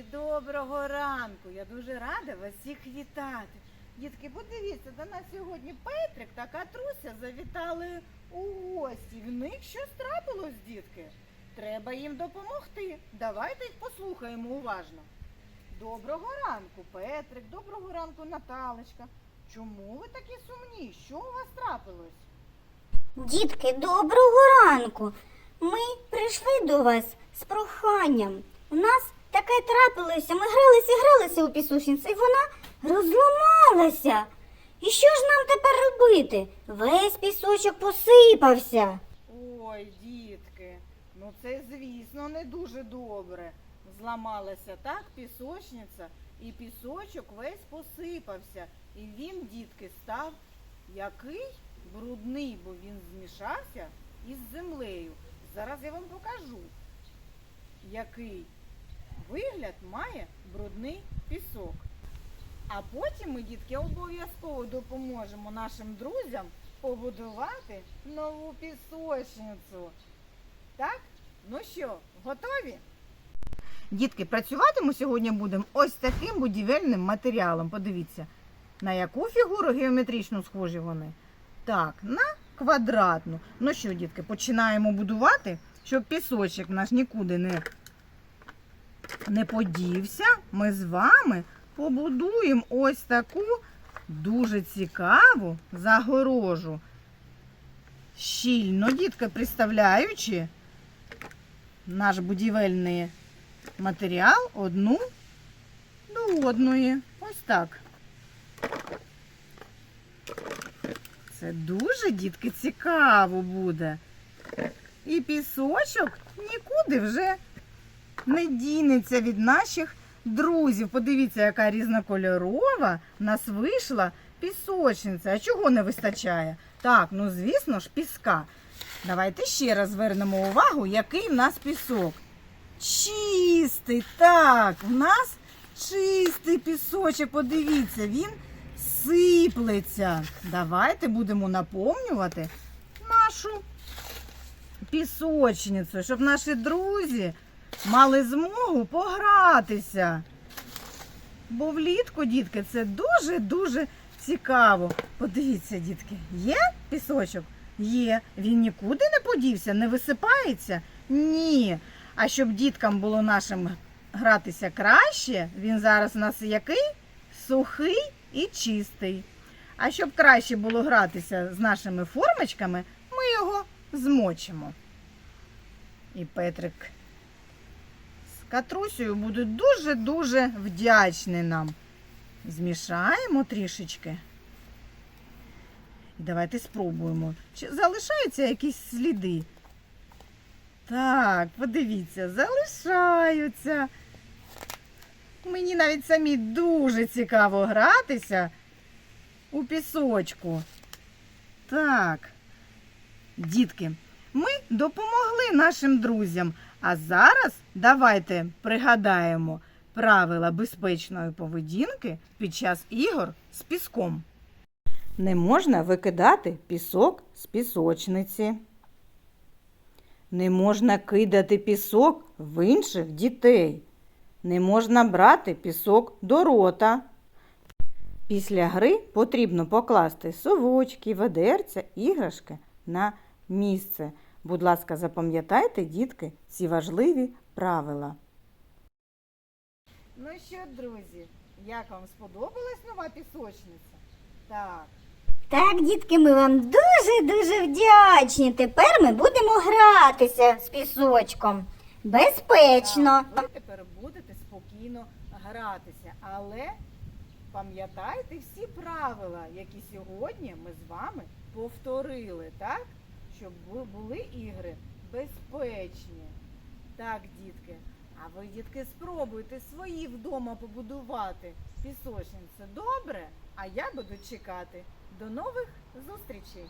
Дітки, доброго ранку! Я дуже рада вас всіх вітати. Дітки, подивіться, до нас сьогодні Петрик та Катруся завітали у гості. В них щось трапилось, дітки. Треба їм допомогти. Давайте їх послухаємо уважно. Доброго ранку, Петрик, доброго ранку, Наталочка. Чому ви такі сумні? Що у вас трапилось? Дітки, доброго ранку. Ми прийшли до вас з проханням. У нас таке трапилося. Ми гралися, гралися у пісочниці, і вона розламалася. І що ж нам тепер робити? Весь пісочок посипався. Ой, дітки, ну це, звісно, не дуже добре. Зламалася так пісочниця, і пісочок весь посипався. І він, дітки, став який брудний, бо він змішався із землею. Зараз я вам покажу, який вигляд має брудний пісок. А потім ми, дітки, обов'язково допоможемо нашим друзям побудувати нову пісочницю. Так? Ну що, готові? Дітки, працювати ми сьогодні будемо ось таким будівельним матеріалом. Подивіться, на яку фігуру геометричну схожі вони? Так, на квадратну. Ну що, дітки, починаємо будувати, щоб пісочок наш нікуди не, не подівся. Ми з вами побудуємо ось таку дуже цікаву загорожу. Щільно, дітки, приставляючи наш будівельний матеріал одну до одної. Ось так. Це дуже, дітки, цікаво буде. І пісочок нікуди вже не дінеться від наших друзів. Подивіться, яка різнокольорова нас вийшла пісочниця. А чого не вистачає? Так, ну звісно ж, піска. Давайте ще раз звернемо увагу, який в нас пісок. Чистий, так, в нас чистий пісочок. Подивіться, він сиплеться. Давайте будемо наповнювати нашу пісочницю, щоб наші друзі мали змогу погратися. Бо влітку, дітки, це дуже-дуже цікаво. Подивіться, дітки, є пісочок? Є. Він нікуди не подівся, не висипається? Ні. А щоб діткам було нашим гратися краще, він зараз у нас який? Сухий і чистий. А щоб краще було гратися з нашими формочками, ми його змочимо. І Петрик Катрусею будуть дуже-дуже вдячні нам. Змішаємо трішечки. І давайте спробуємо. Чи залишаються якісь сліди? Так, подивіться, залишаються. Мені навіть самі дуже цікаво гратися у пісочку. Так, дітки, ми допомогли нашим друзям. А зараз давайте пригадаємо правила безпечної поведінки під час ігор з піском. Не можна викидати пісок з пісочниці. Не можна кидати пісок в інших дітей. Не можна брати пісок до рота. Після гри потрібно покласти совочки, ведерця, іграшки на місце. Будь ласка, запам'ятайте, дітки, ці важливі правила. Ну що, друзі, як вам сподобалась нова пісочниця? Так. Так, дітки, ми вам дуже-дуже вдячні. Тепер ми будемо гратися з пісочком. Безпечно. Так, ви тепер будете спокійно гратися, але пам'ятайте всі правила, які сьогодні ми з вами повторили, так? Щоб були ігри безпечні. Так, дітки. А ви, дітки, спробуйте свої вдома побудувати пісочниці. Добре? А я буду чекати. До нових зустрічей!